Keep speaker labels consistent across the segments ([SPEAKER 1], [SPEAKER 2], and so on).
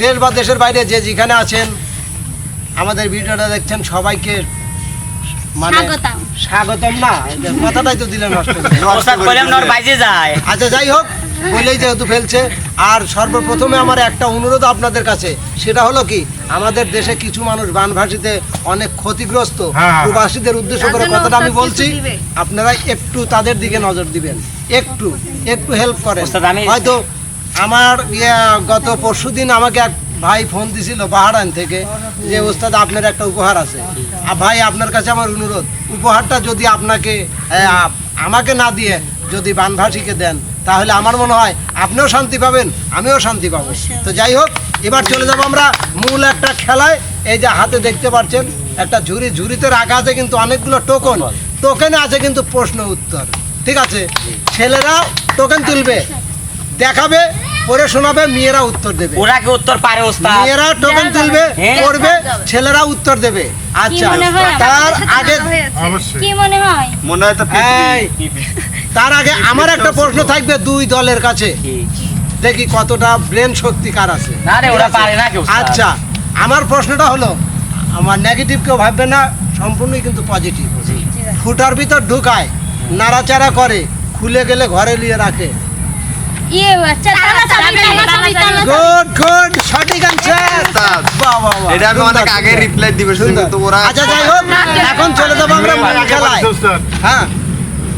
[SPEAKER 1] দেশ বা দেশের বাইরে যে যেখানে আছেন আমাদের ভিডিওটা দেখছেন সবাইকে মানে
[SPEAKER 2] স্বাগতম।
[SPEAKER 1] না কথাটাই তো দিলেন আচ্ছা যাই হোক বলেই যেহেতু ফেলছে আর সর্বপ্রথমে আমার একটা অনুরোধ আপনাদের কাছে সেটা হলো কি আমাদের দেশে কিছু মানুষ বানভাসিতে অনেক ক্ষতিগ্রস্ত
[SPEAKER 3] হ্যাঁ।
[SPEAKER 1] প্রবাসীদের উদ্দেশ্য করে কথাটা আমি বলছি আপনারা একটু তাদের দিকে নজর দিবেন একটু একটু হেল্প করেন হয়তো আমার ইয়ে, গত পরশুদিন আমাকে এক ভাই ফোন দিছিল বাহারান থেকে যে ওস্তাদ আপনার একটা উপহার আছে। আর ভাই আপনার কাছে আমার অনুরোধ উপহারটা যদি আপনাকে আমাকে না দিয়ে যদি বানভাসীকে দেন তাহলে আমার মনে হয় আপনিও শান্তি পাবেন আমিও শান্তি পাবো। তো যাই হোক এবার চলে যাব আমরা মূল একটা খেলায়। এই যে হাতে দেখতে পাচ্ছেন একটা ঝুড়ি ঝুড়িতে রাখা আছে কিন্তু অনেকগুলো টোকন। টোকেনে আছে কিন্তু প্রশ্ন উত্তর ঠিক আছে? ছেলেরা টোকেন তুলবে দেখাবে পড়ে শোনাবে মেয়েরা উত্তর দেবে।
[SPEAKER 4] ওরা কি উত্তর পারে ওস্তাদ
[SPEAKER 1] মেয়েরা টোকেন তুলবে
[SPEAKER 4] হ্যাঁ।
[SPEAKER 1] পড়বে ছেলেরা উত্তর দেবে। আচ্ছা
[SPEAKER 2] হয়
[SPEAKER 1] তার আগে
[SPEAKER 2] কি মনে হয়?
[SPEAKER 5] মনে হয় তো
[SPEAKER 1] এই, তার আগে আমার একটা প্রশ্ন থাকবে দুই দলের কাছে। দেখি কতটা ব্রেন শক্তি কার আছে।
[SPEAKER 4] না রে, ওরা পারে না কি ওস্তাদ?
[SPEAKER 1] আচ্ছা আমার প্রশ্নটা হলো আমার নেগেটিভ কেউ ভাববে না সম্পূর্ণই কিন্তু পজিটিভ ফুটার ভিতর ঢুকায় নাড়াচাড়া করে খুলে গেলে ঘরে নিয়ে রাখে।
[SPEAKER 2] ইয়ে আচ্ছা তালা চাবি তালা চাবি তালা চাবি।
[SPEAKER 1] গুড গুড সঠিক অ্যানসার
[SPEAKER 5] ওস্তাদ,
[SPEAKER 1] বাহ বাহ বাহ
[SPEAKER 5] এটা আমি অনেক আগে রিপ্লাই দিবে
[SPEAKER 1] সুন্দর
[SPEAKER 5] কিন্তু ওরা
[SPEAKER 1] আচ্ছা যাই হোক এখন চলে যাব আমরা মূল খেলায়। হ্যাঁ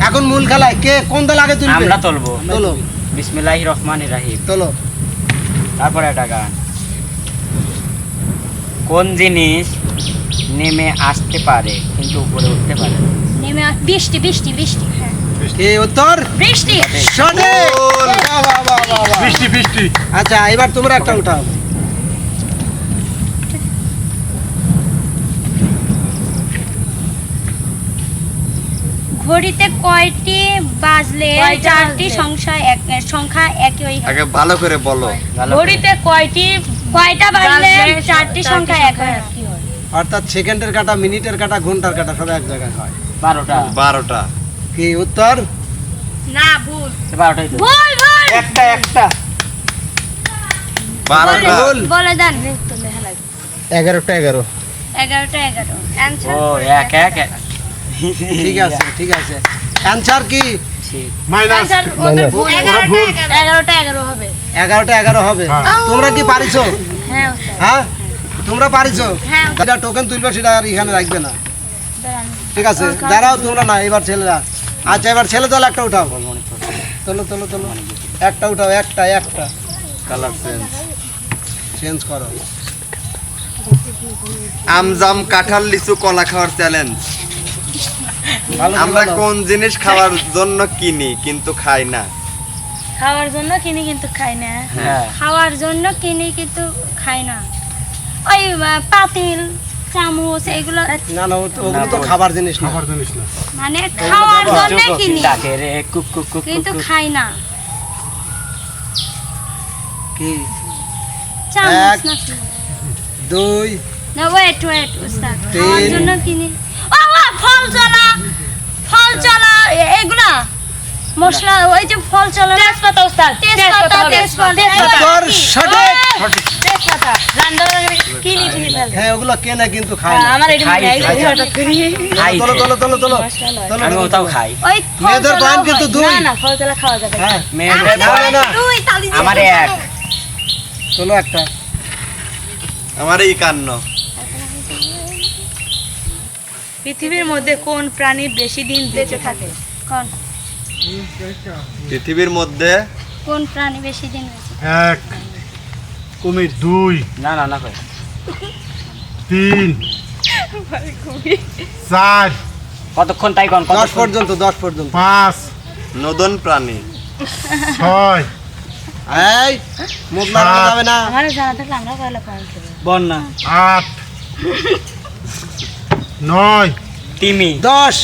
[SPEAKER 1] এখন মূল খেলায়। কে কোন দল আগে তুলবে?
[SPEAKER 4] আমরা তুলবো।
[SPEAKER 1] তোলো।
[SPEAKER 4] বিসমিল্লাহির রহমানির রাহিম।
[SPEAKER 1] তোলো।
[SPEAKER 4] তারপরে একটা গান। কোন জিনিস নেমে আসতে পারে কিন্তু উপরে উঠতে পারে
[SPEAKER 2] নেমে আস- বৃষ্টি বৃষ্টি বৃষ্টি।
[SPEAKER 1] কে উত্তর?
[SPEAKER 2] বৃষ্টি।
[SPEAKER 1] সঠিক।
[SPEAKER 3] বৃষ্টি বৃষ্টি।
[SPEAKER 1] আচ্ছা এবার তোমরা একটা উঠাও।
[SPEAKER 2] ঘড়িতে কয়টি বাজলে চারটি? সংখ্যা এক সংখ্যা একই হয়
[SPEAKER 5] আগে ভালো করে বলো।
[SPEAKER 6] ঘড়িতে কয়টি
[SPEAKER 2] কয়টা বাজলে চারটি সংখ্যা এক হয়।
[SPEAKER 1] অর্থাৎ সেকেন্ডের কাটা মিনিটের কাটা ঘণ্টার কাটা সব এক জায়গায় হয়।
[SPEAKER 4] বারোটা।
[SPEAKER 5] বারোটা।
[SPEAKER 1] কি উত্তর?
[SPEAKER 6] না ভুল।
[SPEAKER 4] বারোটাই তো
[SPEAKER 2] ভুল ভুল।
[SPEAKER 4] একটা একটা।
[SPEAKER 5] বারোটা।
[SPEAKER 1] ভুল
[SPEAKER 2] বলে দেন
[SPEAKER 1] এগারোটা এগারো।
[SPEAKER 2] এগারোটা এগারো।
[SPEAKER 4] ও এক এক এক।
[SPEAKER 1] ঠিক আছে ঠিক আছে। অ্যান্সার কি?
[SPEAKER 2] এগারোটা এগারোটা এগারো হবে।
[SPEAKER 3] হ্যাঁ।
[SPEAKER 1] তোমরা কি পারিছো?
[SPEAKER 2] হ্যাঁ
[SPEAKER 1] হ্যাঁ? তোমরা পারিছো?
[SPEAKER 2] হ্যাঁ।
[SPEAKER 1] যেটা টোকেন তুলবে সেটা আর এখানে রাখবে না। ঠিক আছে দাঁড়াও তোমরা না এবার ছেলেরা। আচ্ছা এবার ছেলে দল একটা উঠাও। তোলো তোলো তোলো। একটা উঠাও একটা একটা।
[SPEAKER 5] কালার চেঞ্জ
[SPEAKER 1] চেঞ্জ করো।
[SPEAKER 5] আমজাম কাঁঠাল লিচু কলা খাওয়ার চ্যালেঞ্জ আমরা কোন জিনিস খাওয়ার জন্য কিনি কিন্তু খাই না?
[SPEAKER 2] খাওয়ার জন্য কিনি কিন্তু খাই না।
[SPEAKER 4] হ্যাঁ।
[SPEAKER 2] খাওয়ার জন্য কিনি কিন্তু খাই না। ওই পাতিল চামচ এগুলো
[SPEAKER 1] না না ওগুলো তো খাবার জিনিস না।
[SPEAKER 3] খাবার জিনিস না।
[SPEAKER 2] মানে খাওয়ার জন্য কিনি।
[SPEAKER 4] ডাকে রে কুক কুক কুক
[SPEAKER 2] কিন্তু। খাই না।
[SPEAKER 1] কি?
[SPEAKER 2] চামচ নাকি?
[SPEAKER 1] দুই
[SPEAKER 2] না ওয়েট ওয়েট উস্তাদ। খাওয়ার জন্য কিনি। ও ও, ফল চলা ফল চলা এগুলা? মশলা ওই যে ফল চলা
[SPEAKER 6] তেজপাতা ওস্তাদ।
[SPEAKER 2] তেজপাতা তেজপাতা
[SPEAKER 1] সঠিক।
[SPEAKER 6] তেজপাতা। রান্না কিনি কিনি
[SPEAKER 1] হ্যাঁ ওগুলো কেনে কিন্তু খায় না।
[SPEAKER 6] আমার এটা
[SPEAKER 4] খাই, খাই।
[SPEAKER 6] এই হঠাৎ করে।
[SPEAKER 4] খাই
[SPEAKER 1] তোলো
[SPEAKER 4] তো।
[SPEAKER 1] তোলো তোলো তোলো তোলো
[SPEAKER 4] আমি ওটাও খাই।
[SPEAKER 2] ওই
[SPEAKER 1] মেয়েদের
[SPEAKER 2] চলাও
[SPEAKER 1] কিন্তু দুই।
[SPEAKER 6] না না ফল তোলা খাওয়া যাবে
[SPEAKER 1] হ্যাঁ
[SPEAKER 4] মেয়েদের
[SPEAKER 1] না, না, না।
[SPEAKER 2] দুই তালি
[SPEAKER 4] আমার এক।
[SPEAKER 1] তোলো একটা।
[SPEAKER 5] আমার এই কান্ন।
[SPEAKER 6] পৃথিবীর মধ্যে কোন প্রাণী বেশি দিন বেঁচে থাকে।
[SPEAKER 2] কোন?
[SPEAKER 5] পৃথিবীর মধ্যে
[SPEAKER 2] কোন প্রাণী বেশি দিন বেঁচে
[SPEAKER 3] এক কুমির দুই
[SPEAKER 4] না না না কই।
[SPEAKER 3] তিন চার
[SPEAKER 4] কতক্ষণ তাই কোন
[SPEAKER 1] দশ পর্যন্ত দশ পর্যন্ত।
[SPEAKER 3] পাঁচ
[SPEAKER 5] নদন প্রাণী।
[SPEAKER 3] ছয়
[SPEAKER 1] এই মুখ
[SPEAKER 3] সাত।
[SPEAKER 1] যাবে না।
[SPEAKER 6] আমার জানা থাকলে আমরা পয়লা পয়েন্ট
[SPEAKER 1] বন্যা।
[SPEAKER 3] আট নয়
[SPEAKER 4] তিমি।
[SPEAKER 1] দশ।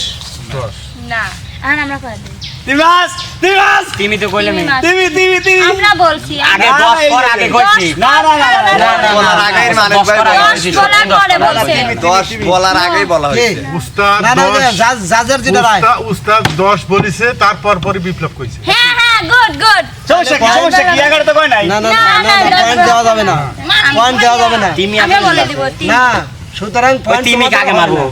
[SPEAKER 3] দশ।
[SPEAKER 6] না এখন আমরা পয়লা দেবো
[SPEAKER 4] তিমাস তিমাস তিমি তো কইলে
[SPEAKER 2] মাছ।
[SPEAKER 4] তিমি তিমি তিমি
[SPEAKER 2] আমরা বলছি
[SPEAKER 4] আগে
[SPEAKER 1] না,
[SPEAKER 4] 10
[SPEAKER 1] এই
[SPEAKER 4] পর আগে কইছি না না না না না, না,
[SPEAKER 5] বলার
[SPEAKER 4] না, না, দশ আগে
[SPEAKER 2] বলার
[SPEAKER 4] দশ।
[SPEAKER 5] দশ বলার আগেই বলা? হয়েছে
[SPEAKER 3] উস্তাদ
[SPEAKER 1] না না
[SPEAKER 3] দশ
[SPEAKER 1] জাজ- জাজের যেটা রায়
[SPEAKER 3] উস্তাদ উস্তাদ দশ বলিছে তারপর পরে বিপ্লব কইছে
[SPEAKER 2] হ্যাঁ হ্যাঁ হ্যাঁ গুড গুড
[SPEAKER 1] সমস্যা কি সমস্যা কি এগারো তো কয় নাই না না না না পয়েন্ট দেওয়া যাবে না পয়েন্ট দেওয়া যাবে না
[SPEAKER 4] তিমি
[SPEAKER 2] আমি বলে দিব
[SPEAKER 1] না সুতরাং
[SPEAKER 4] কাকে মারবো?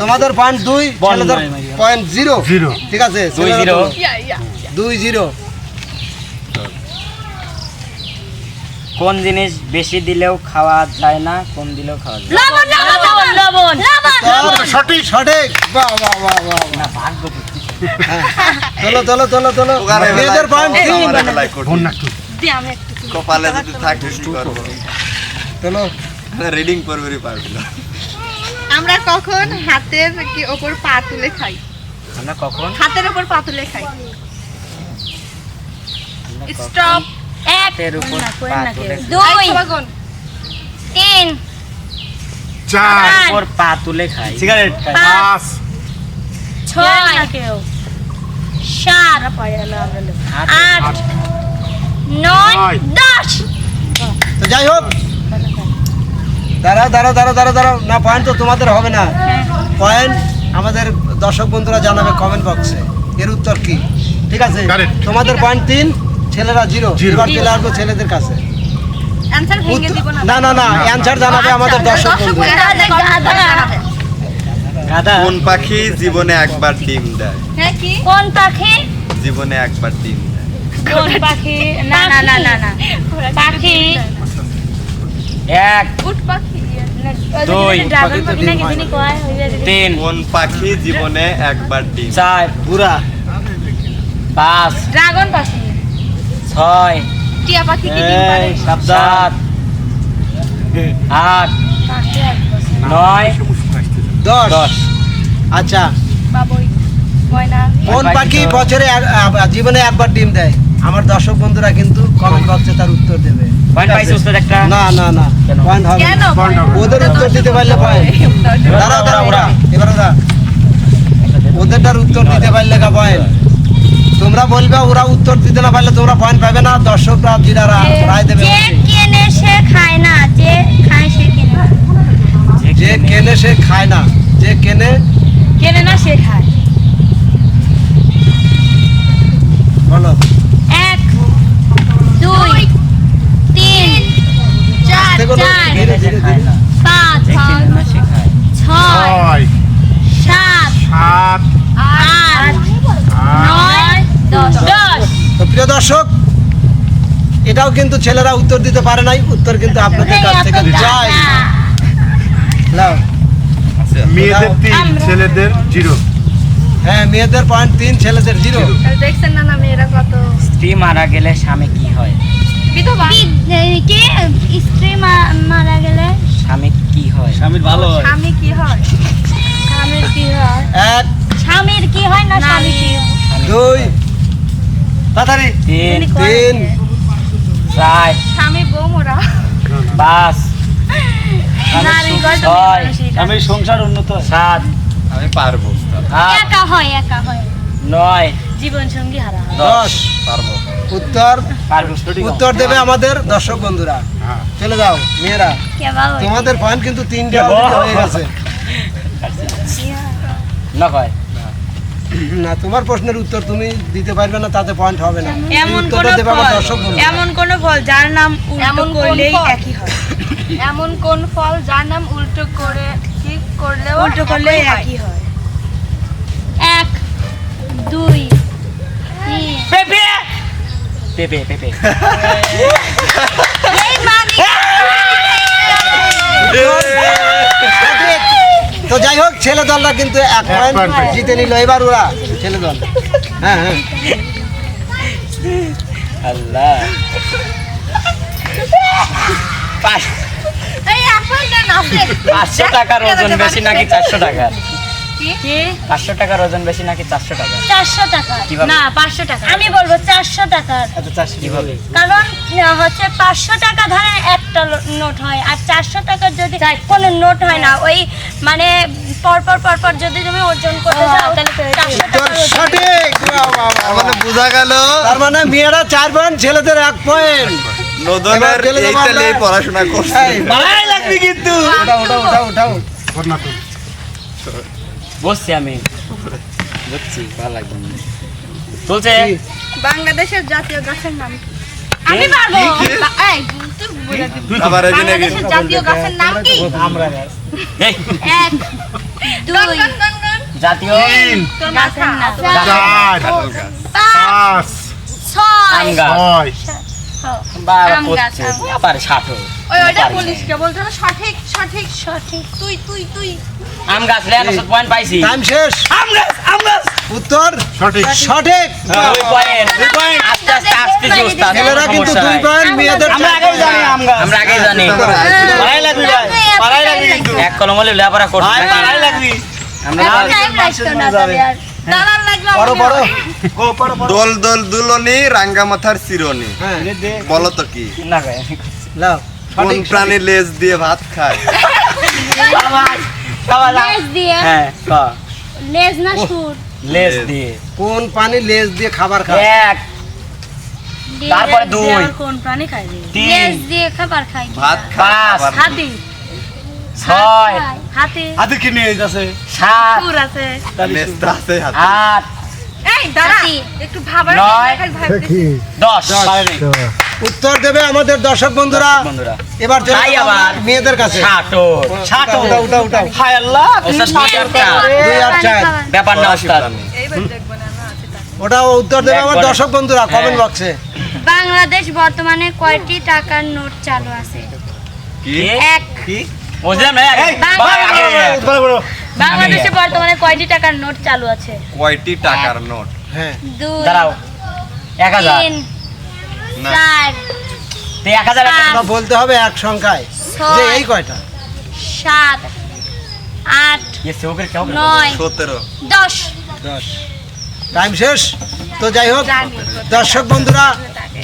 [SPEAKER 1] তোমাদের পয়েন্ট দুই ছেলেদের পয়েন্ট জিরো
[SPEAKER 3] জিরো
[SPEAKER 1] ঠিক আছে?
[SPEAKER 4] দুই জিরো।
[SPEAKER 1] দুই জিরো
[SPEAKER 4] কোন জিনিস বেশি দিলেও খাওয়া যায় না কোন দিলেও খাওয়া যায়
[SPEAKER 2] লবণ লবণ লবণ লবণ
[SPEAKER 1] সঠিক সঠিক। বাহ বাহ বাহ বাহ
[SPEAKER 4] না ভাগ্য।
[SPEAKER 1] চলো চলো চলো মেয়েদের পয়েন্ট তিন।
[SPEAKER 5] কপালে যদি থাকে
[SPEAKER 1] চলো।
[SPEAKER 5] রিডিং করবে পারবি
[SPEAKER 7] আমরা কখন হাতের কি ওপর পা তুলে খাই?
[SPEAKER 4] আমরা কখন?
[SPEAKER 7] হাতের ওপর পা তুলে খাই। স্টপ।
[SPEAKER 2] এক।
[SPEAKER 4] হাতের উপর পা তুলে
[SPEAKER 2] দুই তিন।
[SPEAKER 3] চার।
[SPEAKER 4] উপর পা তুলে খাই। সিগারেট।
[SPEAKER 3] খাই পাঁচ।
[SPEAKER 2] ছয়। সাত। আট। নয়।
[SPEAKER 3] নয়।
[SPEAKER 2] দশ।
[SPEAKER 1] তো যাই হোক দাঁড়াও দাঁড়াও দাঁড়াও দাঁড়াও দাঁড়াও। না পয়েন্ট তো তোমাদের হবে না। পয়েন্ট আমাদের দর্শক বন্ধুরা জানাবে কমেন্ট বক্সে এর উত্তর কি? ঠিক আছে? তোমাদের পয়েন্ট তিন ছেলেরা জিরো. এবার চলে আসব ছেলেদের কাছে।
[SPEAKER 7] অ্যানসার ভেঙে
[SPEAKER 1] উত্তর-
[SPEAKER 7] দিব না।
[SPEAKER 1] না না অ্যান্সার জানাবে আমাদের দর্শক বন্ধু
[SPEAKER 4] গাদা
[SPEAKER 5] কোন পাখি জীবনে একবার ডিম দেয়?
[SPEAKER 7] হ্যাঁ
[SPEAKER 2] কোন পাখি?
[SPEAKER 5] জীবনে একবার ডিম দেয়।
[SPEAKER 6] কোন পাখি? না না না না না।
[SPEAKER 2] পাখি
[SPEAKER 4] এক
[SPEAKER 7] উট পাখি
[SPEAKER 4] দুই তিন।
[SPEAKER 5] কোন পাখি জীবনে একবার ডিম?
[SPEAKER 4] চার।
[SPEAKER 1] বুড়া।
[SPEAKER 4] পাঁচ।
[SPEAKER 6] ড্রাগন পাখি।
[SPEAKER 4] ছয়।
[SPEAKER 7] টিয়া পাখি কি ডিম পারে?
[SPEAKER 4] সাত। আট। নয়।
[SPEAKER 1] দশ।
[SPEAKER 4] দশ।
[SPEAKER 1] আচ্ছা।
[SPEAKER 7] বাবুই
[SPEAKER 1] কোন পাখি বছরে জীবনে একবার ডিম দেয়? আমার দর্শক বন্ধুরা কিন্তু কমেন্ট বক্সে তার উত্তর দেবে।
[SPEAKER 4] পাইছে
[SPEAKER 1] না না না। পয়েন্ট হবে ওদের উত্তর দিতে পারলে পয়েন্ট দাঁড়াও দাঁড়াও ওরা এবার ওরা ওদেরটার উত্তর দিতে পারলে কা পয়েন্ট তোমরা বলবে ওরা উত্তর দিতে না পারলে তোমরা পয়েন্ট পাবে না। দর্শকরা জিরারা রায় দেবে
[SPEAKER 2] যে কেনে সে খায় না যে খায় সে কেনে না।
[SPEAKER 1] যে কেনে সে খায় না যে কেনে
[SPEAKER 6] কেনে না সে খায়।
[SPEAKER 1] বলো
[SPEAKER 2] এক দুই তিন চার পাঁচ ছয় সাত
[SPEAKER 3] সাত
[SPEAKER 2] আট নয় দশ।
[SPEAKER 1] তো প্রিয় দর্শক এটাও কিন্তু ছেলেরা উত্তর দিতে পারে নাই উত্তর কিন্তু আপনাদের কাছ থেকে চাই
[SPEAKER 3] মেয়েদের তিন ছেলেদের জিরো।
[SPEAKER 1] হ্যাঁ মেয়েদের পয়েন্ট তিন ছেলেদের জিরো।
[SPEAKER 7] দেখছেন না না মেয়েরা কত?
[SPEAKER 4] স্ত্রী মারা গেলে স্বামী কি হয়?
[SPEAKER 7] বিধবা?
[SPEAKER 2] কি- কি? স্ত্রী মারা গেলে?
[SPEAKER 4] স্বামী কি হয়?
[SPEAKER 1] স্বামীর ভালো
[SPEAKER 7] আমি কি হয়?
[SPEAKER 2] স্বামীর কি হয়?
[SPEAKER 1] এক
[SPEAKER 2] স্বামীর কি হয় না স্বামী কি
[SPEAKER 1] দুই তাড়াতাড়ি।
[SPEAKER 4] তিন
[SPEAKER 1] তিন।
[SPEAKER 4] চার।
[SPEAKER 7] স্বামী বউ মোরা
[SPEAKER 4] পাঁচ
[SPEAKER 2] নারী গল্প
[SPEAKER 4] ছয়।
[SPEAKER 1] স্বামীর সংসার উন্নত
[SPEAKER 4] সাত।
[SPEAKER 5] আমি পারব।
[SPEAKER 2] একা হয় একা হয়।
[SPEAKER 4] নয়।
[SPEAKER 2] জীবন সঙ্গী হারা
[SPEAKER 1] দশ।
[SPEAKER 5] পারব।
[SPEAKER 1] উত্তর উত্তর দেবে আমাদের দর্শক বন্ধুরা।
[SPEAKER 3] হ্যাঁ।
[SPEAKER 1] চলে যাও মেয়েরা। তোমাদের পয়েন্ট কিন্তু তিনটে হয়ে গেছে। না তোমার প্রশ্নের উত্তর তুমি দিতে পারবে না তাতে পয়েন্ট হবে না।
[SPEAKER 6] এমন কোন ফল এমন কোন ফল যার নাম উল্টো করলেই একই হয়।
[SPEAKER 7] এমন কোন ফল যার নাম উল্টো করে ঠিক করলেও
[SPEAKER 6] উল্টো করলেই
[SPEAKER 7] একই হয়।
[SPEAKER 2] এক দুই
[SPEAKER 4] পেপে পেপে পেপে
[SPEAKER 2] মানে।
[SPEAKER 1] তো যাই হোক ছেলে দলরা কিন্তু এক পয়েন্ট জিতে নিল এবার ওরা ছেলে দল। হ্যাঁ হ্যাঁ।
[SPEAKER 4] আল্লাহ। পাঁচশো টাকার ওজন বেশি নাকি চারশো টাকার?
[SPEAKER 2] কি?
[SPEAKER 4] পাঁচশো টাকার ওজন বেশি নাকি চারশো টাকা?
[SPEAKER 2] চারশো টাকা। না পাঁচশো টাকা। আমি বলব চারশো টাকার।
[SPEAKER 1] আচ্ছা চারশো
[SPEAKER 4] কীভাবে?
[SPEAKER 2] কারণ হচ্ছে পাঁচশো টাকা ধরেন একটা নোট হয় আর চারশো টাকার যদি কোনো নোট হয় না ওই মানে পরপর পরপর যদি তুমি ওজন করতে তাহলে
[SPEAKER 1] সঠিক।
[SPEAKER 5] মানে বোঝা গেল।
[SPEAKER 1] তার মানে মেয়েরা চার পয়েন্ট ছেলেদের এক পয়েন্ট।
[SPEAKER 5] নদনের পড়াশোনা করছে।
[SPEAKER 1] কিন্তু। উঠাও উঠাও উঠাও উঠাও।
[SPEAKER 3] ফোন তো।
[SPEAKER 4] বসছি আমি। বুঝছি ভালো লাগবে চলছে।
[SPEAKER 7] বাংলাদেশের জাতীয় গাছের নাম কি?
[SPEAKER 2] আমি পারব।
[SPEAKER 7] এই, তুই বলে দিবি।
[SPEAKER 5] আবার এই
[SPEAKER 7] বাংলাদেশের জাতীয় গাছের নাম কি?
[SPEAKER 4] এই,
[SPEAKER 2] এক দুই।
[SPEAKER 7] গন, গন, গন।
[SPEAKER 4] জাতীয়
[SPEAKER 2] গাছের নাম।
[SPEAKER 3] চার।
[SPEAKER 2] পাঁচ
[SPEAKER 3] পাঁচ।
[SPEAKER 2] ছয়।
[SPEAKER 3] ছয়।
[SPEAKER 4] বাবা
[SPEAKER 2] আম গাছ,
[SPEAKER 4] পড়ছে
[SPEAKER 2] আম গাছ।
[SPEAKER 4] আবার ষাটো
[SPEAKER 7] ওই ওটা বলিস কে? বলতে সঠিক সঠিক সঠিক। তুই তুই তুই।
[SPEAKER 4] আম গাছ পয়েন্ট পাইছি।
[SPEAKER 1] টাইম শেষ।
[SPEAKER 4] আম গাছ আম গাছ।
[SPEAKER 1] উত্তর?
[SPEAKER 3] সঠিক।
[SPEAKER 1] সঠিক।
[SPEAKER 4] দুই পয়েন্ট আস্তে আস্তে আস্তে যে ওস্তাদ
[SPEAKER 1] ছেলেরা কিন্তু দুই পয়েন্ট মেয়েদের
[SPEAKER 4] আমরা আগেই জানি আম গাছ। আমরা আগেই জানি।
[SPEAKER 2] পাড়াই লাগবি পাড়াই লাগবি
[SPEAKER 4] এক কলম হলে? আমরা
[SPEAKER 2] টাইম না আর।
[SPEAKER 7] দালাল লাগল
[SPEAKER 1] বড় বড়
[SPEAKER 5] দোল দোল দুলনি রাঙ্গা মাথার চিরনি।
[SPEAKER 1] হ্যাঁ।
[SPEAKER 5] বলো তো কি?
[SPEAKER 4] না
[SPEAKER 5] কোন প্রাণী লেজ দিয়ে ভাত খায়।
[SPEAKER 2] লেজ দিয়ে।
[SPEAKER 4] হ্যাঁ ক।
[SPEAKER 2] লেজ না সুর?
[SPEAKER 4] লেজ দিয়ে।
[SPEAKER 1] কোন পানি লেজ দিয়ে খাবার খায়?
[SPEAKER 4] এক তারপরে দুই।
[SPEAKER 6] কোন প্রাণী খায়
[SPEAKER 4] তিন।
[SPEAKER 2] লেজ দিয়ে খাবার খায়।
[SPEAKER 5] ভাত খায়
[SPEAKER 6] হাতি।
[SPEAKER 4] ছয়।
[SPEAKER 6] হাতি।
[SPEAKER 3] হাতে কি নিয়ে যাচ্ছে?
[SPEAKER 4] সাত।
[SPEAKER 6] কুকুর আছে।
[SPEAKER 5] লেজটা আছে হাতে।
[SPEAKER 4] আট।
[SPEAKER 7] এই দাঁড়া। একটু ভাবার
[SPEAKER 4] নয়। দশ পারেনি।
[SPEAKER 1] উত্তর দেবে আমাদের দর্শক বন্ধুরা। এবার
[SPEAKER 4] তাই আবার।
[SPEAKER 1] মেয়েদের কাছে।
[SPEAKER 4] হায় আল্লাহ ব্যাপার না ওস্তাদ।
[SPEAKER 1] ওটা উত্তর দেবে আমার দর্শক বন্ধুরা কমেন্ট
[SPEAKER 4] হ্যাঁ।
[SPEAKER 1] বক্সে
[SPEAKER 2] বাংলাদেশ বর্তমানে কয়টি টাকার নোট চালু আছে?
[SPEAKER 5] কি?
[SPEAKER 2] এক।
[SPEAKER 4] বুঝলাম।
[SPEAKER 6] বাংলাদেশে বর্তমানে কয়টি টাকার নোট চালু আছে?
[SPEAKER 5] কয়টি টাকার নোট?
[SPEAKER 1] হ্যাঁ। বলতে হবে এক সংখ্যায় এই কয়টা? টাইম শেষ? তো যাই হোক দর্শক বন্ধুরা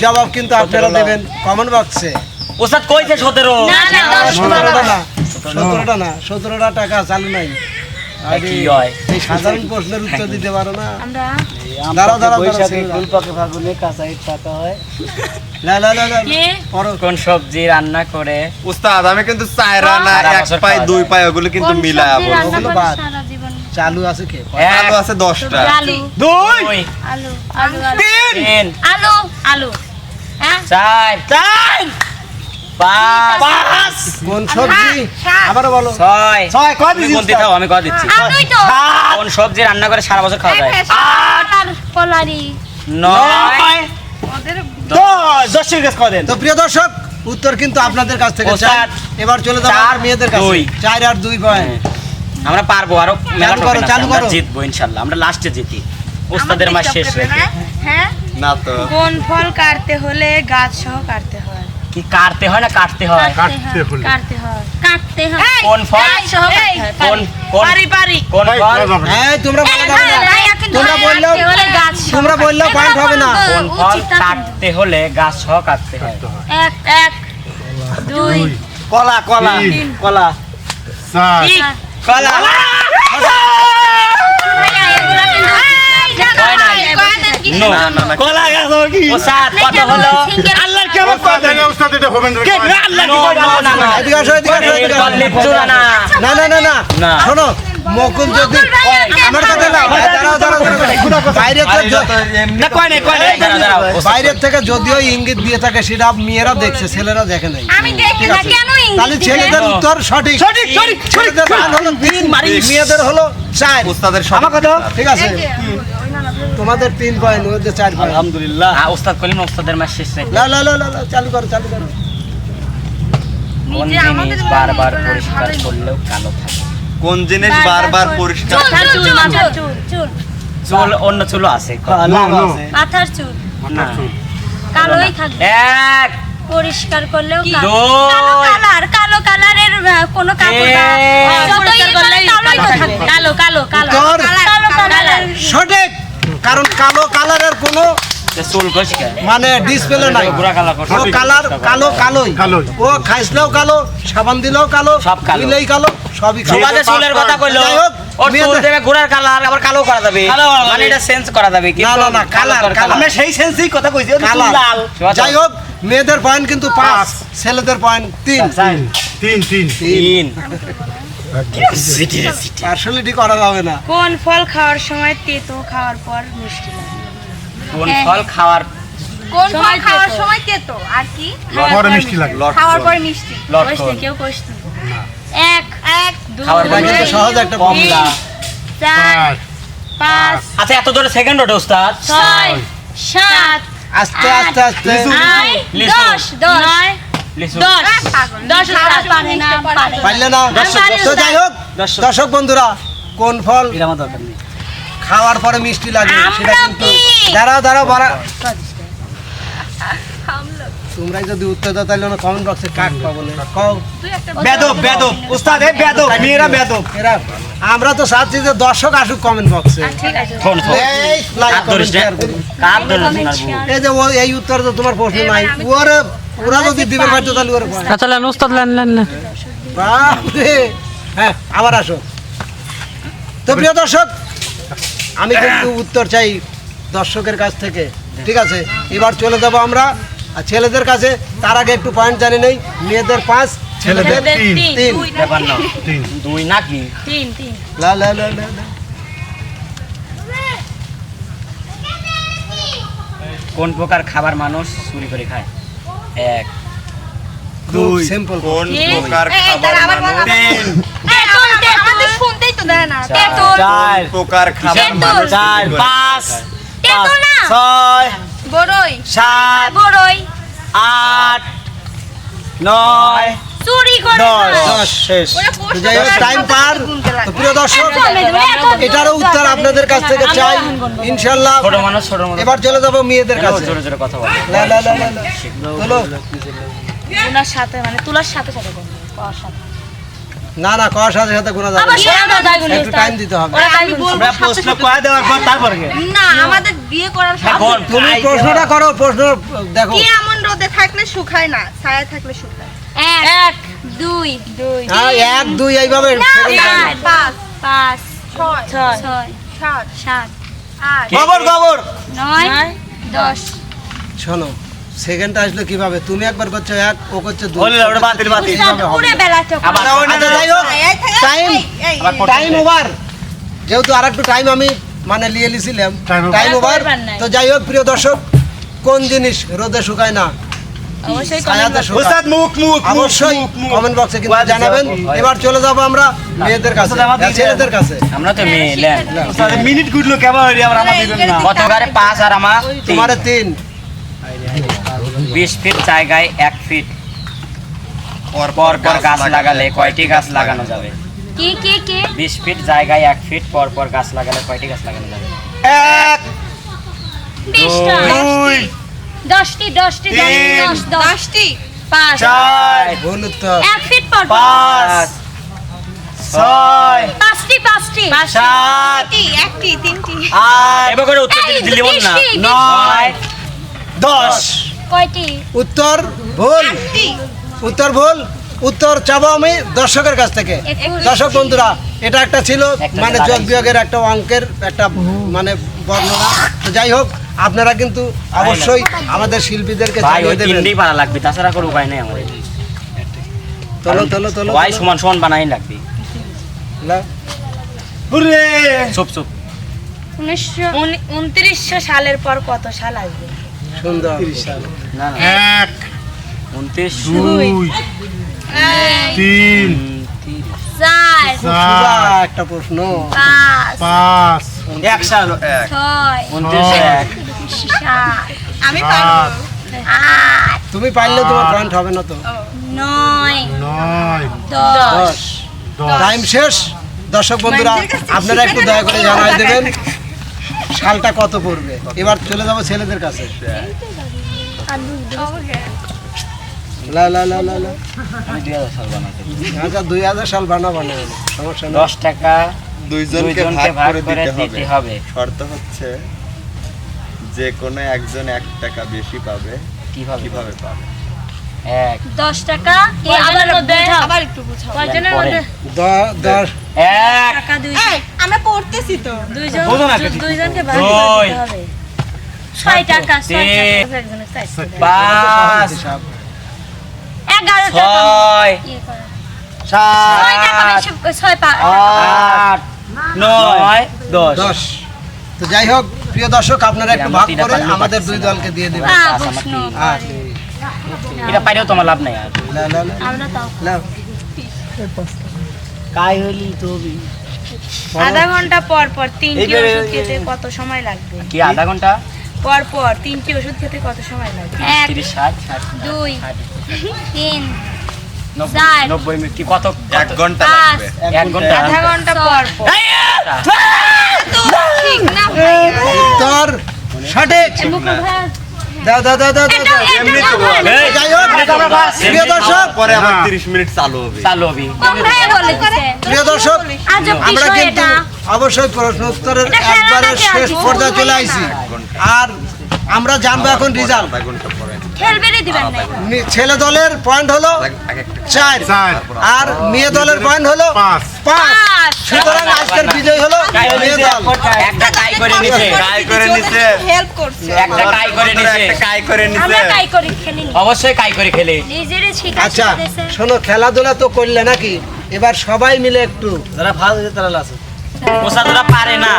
[SPEAKER 1] জবাব কিন্তু আপনারা দেবেন কমন বক্সে।
[SPEAKER 4] কইছে
[SPEAKER 1] সতেরোটা না সতেরোটা টাকা চালু নাই।
[SPEAKER 4] কি হয়?
[SPEAKER 1] সাধারণ প্রশ্নের উত্তর দিতে পারো না।
[SPEAKER 6] আমরা
[SPEAKER 1] দাঁড়াও দাঁড়াও দাঁড়াও লা, লা, লা, লা,
[SPEAKER 4] কোন সবজি রান্না করে?
[SPEAKER 5] উস্তাদ আমি কিন্তু চায়রা না
[SPEAKER 4] সারা
[SPEAKER 5] এক পাই দুই। পাই ওগুলো কিন্তু মিলায়
[SPEAKER 1] ওগুলো বাদ। চালু আছে কে?
[SPEAKER 5] আলু আছে দশটা।
[SPEAKER 2] আলু।
[SPEAKER 4] দুই।
[SPEAKER 2] আলু আলু আলু।
[SPEAKER 4] তিন।
[SPEAKER 2] আলু আলু। হ্যাঁ?
[SPEAKER 4] চার। চার। পাঁচ। পাঁচ।
[SPEAKER 1] কোন সবজি? আবারও বলো।
[SPEAKER 4] ছয়।
[SPEAKER 1] ছয় কয়
[SPEAKER 4] তুমি কোনটি খাও আমি কয় দিচ্ছি। কোন সবজি রান্না করে সারা বছর খাওয়া যায়?
[SPEAKER 2] আর কলারি।
[SPEAKER 4] নয়।
[SPEAKER 1] তো প্রিয় দর্শক উত্তর কিন্তু আপনাদের কাছ থেকে এবার চলে যাব আর মেয়েদের কাছে।
[SPEAKER 4] দুই।
[SPEAKER 1] চার আর দুই পয়েন্ট
[SPEAKER 4] আমরা পারব আরও মেলা
[SPEAKER 1] করো, চালু করো।
[SPEAKER 4] জিতবো ইনশাল্লাহ। আমরা লাস্টে জিতি। ওস্তাদের মাস শেষ রেখে
[SPEAKER 7] হ্যাঁ?
[SPEAKER 5] না তো।
[SPEAKER 6] কোন ফল কাটতে হলে গাছ সহ কাটতে হয়?
[SPEAKER 4] কি কাটতে হয় না কাটতে হয়?
[SPEAKER 3] কাটতে হলে
[SPEAKER 6] কাটতে হয়
[SPEAKER 2] কাটতে হবে
[SPEAKER 4] কোন ফল?
[SPEAKER 6] হয়
[SPEAKER 4] কোন কোন
[SPEAKER 6] পারি পারি
[SPEAKER 4] কোন ফল।
[SPEAKER 1] হ্যাঁ তোমরা বলে দাও না। তোমরা
[SPEAKER 2] গাছ
[SPEAKER 1] তোমরা বললেও পয়েন্ট হবে না।
[SPEAKER 4] কোন ফল কাটতে হলে গাছ সহ কাটতে হয়?
[SPEAKER 2] এক এক দুই
[SPEAKER 4] কলা কলা
[SPEAKER 3] তিন।
[SPEAKER 4] কলা।
[SPEAKER 3] চার।
[SPEAKER 6] ঠিক
[SPEAKER 4] কলা।
[SPEAKER 2] ভাইয়া এগুলা কিন্তু
[SPEAKER 4] নাই। নো
[SPEAKER 5] না না না
[SPEAKER 4] কলা গাছ কি ও কত হলো
[SPEAKER 2] আল্লাহর
[SPEAKER 4] কেমন
[SPEAKER 3] ওস্তাদ জানে, ওস্তাদ এটা হবে না।
[SPEAKER 4] নো নো না না
[SPEAKER 1] এদিকে আসো এদিকে আসো এদিকে আসো।
[SPEAKER 4] না না।
[SPEAKER 1] না না না না।
[SPEAKER 4] না।
[SPEAKER 1] শোনো মকুল যদি আমার কথা না দাঁড়াও দাঁড়াও দাঁড়াও বাইরে
[SPEAKER 5] আরে
[SPEAKER 1] থেকে
[SPEAKER 5] এটা তো এমনি
[SPEAKER 4] না কয় নাই কয় নাই দাঁড়াও দাঁড়াও
[SPEAKER 1] বাইরের থেকে যদিও ইঙ্গিত দিয়ে থাকে সেটা মেয়েরা দেখছে ছেলেরা দেখে নাই।
[SPEAKER 2] আমি দেখি না কেন
[SPEAKER 1] তাহলে ছেলেদের উত্তর সঠিক।
[SPEAKER 4] সঠিক সঠিক
[SPEAKER 1] ছেলেদের হলো তিন মেয়েদের হলো চার।
[SPEAKER 5] উস্তাদের সঠিক
[SPEAKER 1] ঠিক আছে? তোমাদের তিন পয়েন্ট ওদের চার পয়েন্ট
[SPEAKER 4] আলহামদুলিল্লাহ। হ্যাঁ ওস্তাদ কলিম ওস্তাদের মাস শেষ রেখে
[SPEAKER 1] লা লা লা লা লা, চালু করো চালু করো।
[SPEAKER 4] কোন জিনিস বারবার পরিষ্কার করলেও কালো থাকে।
[SPEAKER 5] কোন জিনিস বারবার পরিষ্কার
[SPEAKER 2] চুল চুল চুল মাথার চুল
[SPEAKER 4] অন্য চুলও আছে।
[SPEAKER 2] মাথার চুল।
[SPEAKER 4] না।
[SPEAKER 2] কালোই থাকবে।
[SPEAKER 4] এক।
[SPEAKER 2] পরিষ্কার করলেও কালো। কালার কালো কালারের কোনো কাপড়। যতই ইয়ে কালোই তো থাকবে কালো কালো কালো
[SPEAKER 1] উত্তর
[SPEAKER 2] কালো কালার
[SPEAKER 1] সঠিক কারণ কালো কালারের কোনো
[SPEAKER 4] তে চুল
[SPEAKER 1] মানে ডিসপ্লে নাই।
[SPEAKER 4] কালা
[SPEAKER 1] ও কালার কালো। কালোই।
[SPEAKER 3] কালোই।
[SPEAKER 1] ও খাইসলেও কালো সাবান দিলেও কালো
[SPEAKER 4] সব কালো।
[SPEAKER 1] দিলেই কালো সবই কালো।
[SPEAKER 4] সবাই চুলের কথা কইলো
[SPEAKER 1] যাই হোক,
[SPEAKER 4] ওর চুল
[SPEAKER 1] মেয়েদের-
[SPEAKER 4] দেবে গুড়ার কালার আবার কালো করা যাবে। মানে এটা চেঞ্জ করা যাবে
[SPEAKER 1] না না না কালার কালার।
[SPEAKER 4] আমরা সেই সেন্সই কথা কইছি
[SPEAKER 1] কালার। যাই হোক মেয়েদের পয়েন্ট কিন্তু পাঁচ ছেলেদের পয়েন্ট তিন।
[SPEAKER 3] তিন তিন
[SPEAKER 1] পার্সোনালিটি করা যাবে না।
[SPEAKER 6] কোন ফল খাওয়ার সময় তেতো খাওয়ার পর মিষ্টি লাগে।
[SPEAKER 4] কোন
[SPEAKER 2] হ্যাঁ।
[SPEAKER 4] ফল খাওয়ার
[SPEAKER 7] কোন ফল খাওয়ার। সময় তেতো আর কি?
[SPEAKER 3] পরে মিষ্টি লাগে
[SPEAKER 7] খাওয়ার পরে মিষ্টি।
[SPEAKER 4] লটকন।
[SPEAKER 6] কেউ কষ্ট
[SPEAKER 2] এক
[SPEAKER 7] এক
[SPEAKER 4] খাওয়ার
[SPEAKER 1] এটা কিন্তু সহজ একটা
[SPEAKER 4] কমলা।
[SPEAKER 2] চার পাঁচ
[SPEAKER 4] আচ্ছা এত জোরে সেকেন্ড ওঠে উস্তাদ।
[SPEAKER 2] ছয় সাত
[SPEAKER 1] আস্তে আস্তে আস্তে।
[SPEAKER 2] দশ দশ। পারে পারে পারি
[SPEAKER 1] দর্শক বন্ধুরা কোন ফল খাওয়ার পরে মিষ্টি লাগে সেটা কিন্তু। দাঁড়াও দাঁড়াও বাড়া তোমরাই যদি উত্তর দাও তাহলে কমেন্ট বক্সে কাক পাবো না। কও।
[SPEAKER 4] বেদব বেদব। উস্তাদ এই বেদব মেয়েরা বেদব।
[SPEAKER 1] এরা আমরা তো চাচ্ছি যে দর্শক আসুক কমেন্ট বক্সে
[SPEAKER 6] ঠিক আছে।
[SPEAKER 4] ফোন ফোন
[SPEAKER 1] এই যে ও এই উত্তর তো তোমার প্রশ্ন নাই। ওরে ওরা যদি দিবে পারতো তাহলে ওরে।
[SPEAKER 8] আচ্ছা লেন উস্তাদ লেন লেন লেন।
[SPEAKER 1] হ্যাঁ আবার আসো। তো প্রিয় দর্শক আমি কিন্তু উত্তর চাই দর্শকের কাছ থেকে ঠিক আছে? এবার চলে যাব আমরা আর ছেলেদের কাছে তার আগে একটু পয়েন্ট জানি নেই মেয়েদের পাঁচ ছেলেদের
[SPEAKER 3] তিন।
[SPEAKER 4] দুই নাকি?
[SPEAKER 1] লা লা লা লা।
[SPEAKER 4] কোন প্রকার খাবার মানুষ চুরি করে খায়? এক
[SPEAKER 1] খুব সিম্পল
[SPEAKER 5] কোন প্রকার খাবার মানুষ।
[SPEAKER 4] তিন।
[SPEAKER 7] শুনতেই তো দেয় না।
[SPEAKER 5] প্রকার খাবার মানুষ
[SPEAKER 4] চার পাঁচ। ছয়
[SPEAKER 7] বড়ই।
[SPEAKER 4] সাত
[SPEAKER 2] বড়ই।
[SPEAKER 4] আট নয়
[SPEAKER 2] চুরি করে
[SPEAKER 4] শেষ।
[SPEAKER 1] টাইম পার। প্রিয় দর্শক এটারও উত্তর আপনাদের কাছ থেকে চাই। ইনশাল্লাহ এবার চলে যাব মেয়েদের কাছে।
[SPEAKER 4] জোরে জোরে কথা বলে।
[SPEAKER 6] তুলার সাথে মানে তুলার সাথে সাথে পাওয়ার সাথে।
[SPEAKER 1] না না কওয়ার সাথে সাথে কোনো যাবে একটু টাইম দিতে হবে।
[SPEAKER 7] আমি বলব
[SPEAKER 4] আমরা প্রশ্ন কয়া দেওয়ার পর তারপর কে?
[SPEAKER 7] না আমাদের বিয়ে করার
[SPEAKER 4] হ্যাঁ,
[SPEAKER 1] তুমি প্রশ্নটা করো প্রশ্ন দেখো।
[SPEAKER 7] কি এমন রোদে থাকলে শুকায় না? ছায়া থাকলে শুকায়
[SPEAKER 2] এক এক দুই দুই।
[SPEAKER 1] হ্যাঁ এক দুই এইভাবে।
[SPEAKER 7] পাঁচ।
[SPEAKER 2] পাঁচ।
[SPEAKER 7] ছয়।
[SPEAKER 6] ছয়
[SPEAKER 2] ছয়।
[SPEAKER 7] সাত
[SPEAKER 2] সাত।
[SPEAKER 7] আট।
[SPEAKER 4] খবর খবর
[SPEAKER 2] নয়। দশ।
[SPEAKER 1] শোনো সেকেন্ডটা আসলো কীভাবে? তুমি একবার করছ এক ও করছে দুই।
[SPEAKER 4] ওটা বাতিল বাতিল।
[SPEAKER 1] টাইম। টাইম ওভার যেহেতু আর একটু টাইম আমি মানে নিয়ে নিয়েছিলাম টাইম ওভার তো যাই হোক প্রিয় দর্শক কোন জিনিস রোদে শুকায় না?
[SPEAKER 6] অবশ্যই
[SPEAKER 1] কমেন্ট বক্সে কিন্তু জানাবেন। এবার চলে যাব আমরা মেয়েদের কাছে। হ্যাঁ, ছেলেদের কাছে।
[SPEAKER 4] আমরা তো মেয়ে মিনিট গুডলো কেমন কত পাঁচ আর আমার
[SPEAKER 1] তোমার তিন।
[SPEAKER 4] বিশ ফিট জায়গায় এক ফিট। পর পর গাছ লাগালে কয়টি গাছ লাগানো যাবে?
[SPEAKER 2] কি কি কি?
[SPEAKER 4] বিশ ফিট জায়গায় এক ফিট পর পর গাছ লাগালে কয়টি গাছ লাগানো যাবে? এক দুই
[SPEAKER 2] দশটি। দশটি দশ দশ
[SPEAKER 7] দশটি
[SPEAKER 2] পাঁচ।
[SPEAKER 4] চার
[SPEAKER 2] এক ফিট পর পর।
[SPEAKER 4] পাঁচ ছয়
[SPEAKER 2] পাঁচটি পাঁচটি।
[SPEAKER 4] সাত
[SPEAKER 7] একটি, তিনটি।
[SPEAKER 4] আট এবার করে উত্তর দিলি বল না। নয় দশ।
[SPEAKER 2] কয়টি?
[SPEAKER 1] উত্তর ভুল। উত্তর ভুল। উত্তর চাবো আমি দর্শকের কাছ থেকে। দর্শক বন্ধুরা এটা একটা ছিল মানে যোগ বিয়োগের একটা অঙ্কের একটা মানে বর্ণনা। তো যাই হোক আপনারা কিন্তু অবশ্যই আমাদের শিল্পীদেরকে জানিয়ে দেবেন।
[SPEAKER 4] পারা লাগবে তাছাড়া কোনো উপায় নেই আমাদের।
[SPEAKER 1] তোলো তোলো তোলো।
[SPEAKER 4] ভাই সমান সমান বানাই লাগবে।
[SPEAKER 1] না,
[SPEAKER 4] চুপ চুপ।
[SPEAKER 2] উনিশশো
[SPEAKER 6] উনত্রিশশো সালের পর কত সাল আসবে?
[SPEAKER 3] এক
[SPEAKER 4] উনত্রিশ।
[SPEAKER 3] দুই তিন
[SPEAKER 1] একটা প্রশ্ন।
[SPEAKER 2] পাঁচ।
[SPEAKER 3] পাঁচ।
[SPEAKER 4] এক সাল
[SPEAKER 7] আমি
[SPEAKER 1] তুমি পারলে তোমার পয়েন্ট হবে না তো।
[SPEAKER 2] নয়।
[SPEAKER 3] নয়।
[SPEAKER 2] দশ।
[SPEAKER 1] টাইম শেষ। দর্শক বন্ধুরা আপনারা একটু দয়া করে জানাই দেবেন। সালটা কত পড়বে? এবার চলে যাব ছেলেদের কাছে। লা লা লা লা লা।
[SPEAKER 4] আমি দুই হাজার সাল
[SPEAKER 1] বানা বানাবে সমস্যা
[SPEAKER 4] দশ টাকা
[SPEAKER 5] দুইজনকে
[SPEAKER 4] দুইজনকে
[SPEAKER 5] ভাগ করে দিতে
[SPEAKER 4] দিতে
[SPEAKER 5] হবে।
[SPEAKER 4] হবে।
[SPEAKER 5] শর্ত হচ্ছে যে কোনো একজন এক টাকা বেশি পাবে
[SPEAKER 4] কীভাবে
[SPEAKER 5] কীভাবে পাবে?
[SPEAKER 4] এক।
[SPEAKER 2] দশ টাকা আবার
[SPEAKER 7] আবার একটু বুঝাও।
[SPEAKER 1] দশ
[SPEAKER 4] এক।
[SPEAKER 6] টাকা দুই।
[SPEAKER 7] আমরা পড়তেছি তো।
[SPEAKER 6] দুইজন। দুইজনকে ভাগ। হবে।
[SPEAKER 2] টাকা টাকা।
[SPEAKER 6] একজনের
[SPEAKER 2] টাকা। টাকা বেশি পা
[SPEAKER 1] যাই হোক প্রিয় দর্শক আপনারা একটু ভাগ করে আমাদের দুই দলকে দিয়ে দেবেন।
[SPEAKER 2] প্রশ্ন
[SPEAKER 4] এটা পাইলেও তোমার লাভ নাই। আর
[SPEAKER 2] আমরা তাও।
[SPEAKER 1] লাও।
[SPEAKER 6] আধা ঘণ্টা পর পর তিনটি ওষুধ খেতে কত সময় লাগবে?
[SPEAKER 4] কি আধা ঘণ্টা?
[SPEAKER 6] পর পর তিনটি ওষুধ খেতে কত সময় লাগবে?
[SPEAKER 2] এক দুই তিন
[SPEAKER 4] নব্বই মিনিট কি কত?
[SPEAKER 5] এক
[SPEAKER 2] ঘণ্টা
[SPEAKER 5] লাগবে।
[SPEAKER 4] এক ঘণ্টা।
[SPEAKER 6] আধা ঘণ্টা পর পর।
[SPEAKER 7] ঠিক না
[SPEAKER 1] সঠিক দাও দাও দাও দাও দাও, দাও।
[SPEAKER 5] এমনি তো
[SPEAKER 1] যাই হোক প্রিয় দর্শক।
[SPEAKER 5] পরে আবার 30 মিনিট চালু হবে।
[SPEAKER 4] চালু হবি।
[SPEAKER 2] কোন ভাইয়া বলেছে
[SPEAKER 1] প্রিয় দর্শক আমরা কিন্তু অবশ্যই প্রশ্ন উত্তরের একবারে শেষ? পর্যায়ে চলে আইছি। আর আমরা জানব এখন রেজাল্ট ছেলে দলের পয়েন্ট হলো চার। আর মেয়ে দলের পয়েন্ট হলো
[SPEAKER 3] পাঁচ।
[SPEAKER 1] সুতরাং আজকের বিজয় হলো মেয়ে দল।
[SPEAKER 4] একটা কাই করে নিছে।
[SPEAKER 5] কাই করে নিছে
[SPEAKER 7] হেল্প করছে।
[SPEAKER 4] একটা কাই করে নিছে।
[SPEAKER 5] একটা কাই করে নিছে।
[SPEAKER 2] আমরা কাই করি খেলি।
[SPEAKER 4] অবশ্যই কাই করে খেলে।
[SPEAKER 2] নিজেরই ঠিক
[SPEAKER 1] আচ্ছা শোনো খেলাধুলা তো করলে নাকি এবার সবাই মিলে একটু যারা ফাল তারা আছে
[SPEAKER 4] পারে না।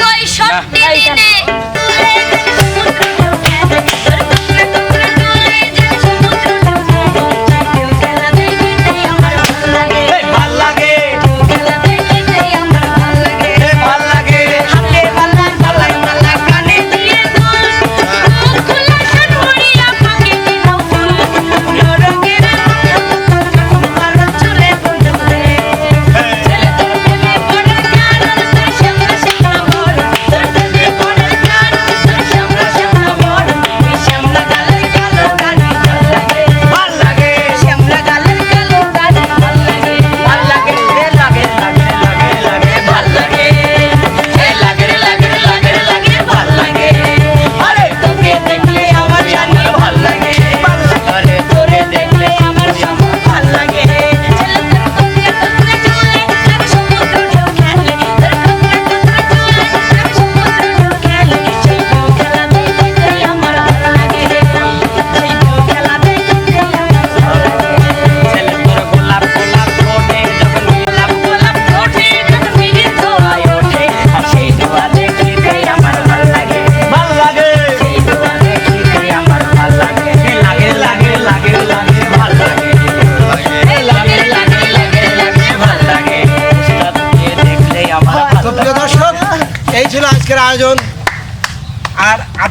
[SPEAKER 2] পঁয়ষট্টি দিনে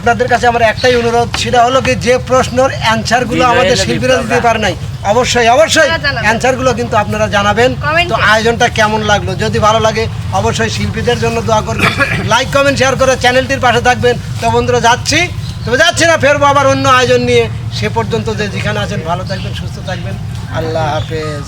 [SPEAKER 1] আপনাদের কাছে আমার একটাই অনুরোধ সেটা হলো কি যে প্রশ্নের
[SPEAKER 4] অ্যান্সারগুলো
[SPEAKER 1] আমাদের শিল্পীরা দিতে পারে নাই অবশ্যই অবশ্যই
[SPEAKER 7] আপনারা জানাবেন।
[SPEAKER 1] অ্যান্সারগুলো কিন্তু আপনারা জানাবেন। তো আয়োজনটা কেমন লাগল? যদি ভালো লাগে অবশ্যই শিল্পীদের জন্য দোয়া করবেন। লাইক কমেন্ট শেয়ার করে চ্যানেলটির পাশে থাকবেন। তো বন্ধুরা যাচ্ছি। তবে যাচ্ছি না ফেরবো আবার অন্য আয়োজন নিয়ে। সে পর্যন্ত যে যেখানে আছেন ভালো থাকবেন সুস্থ থাকবেন। আল্লাহ হাফেজ।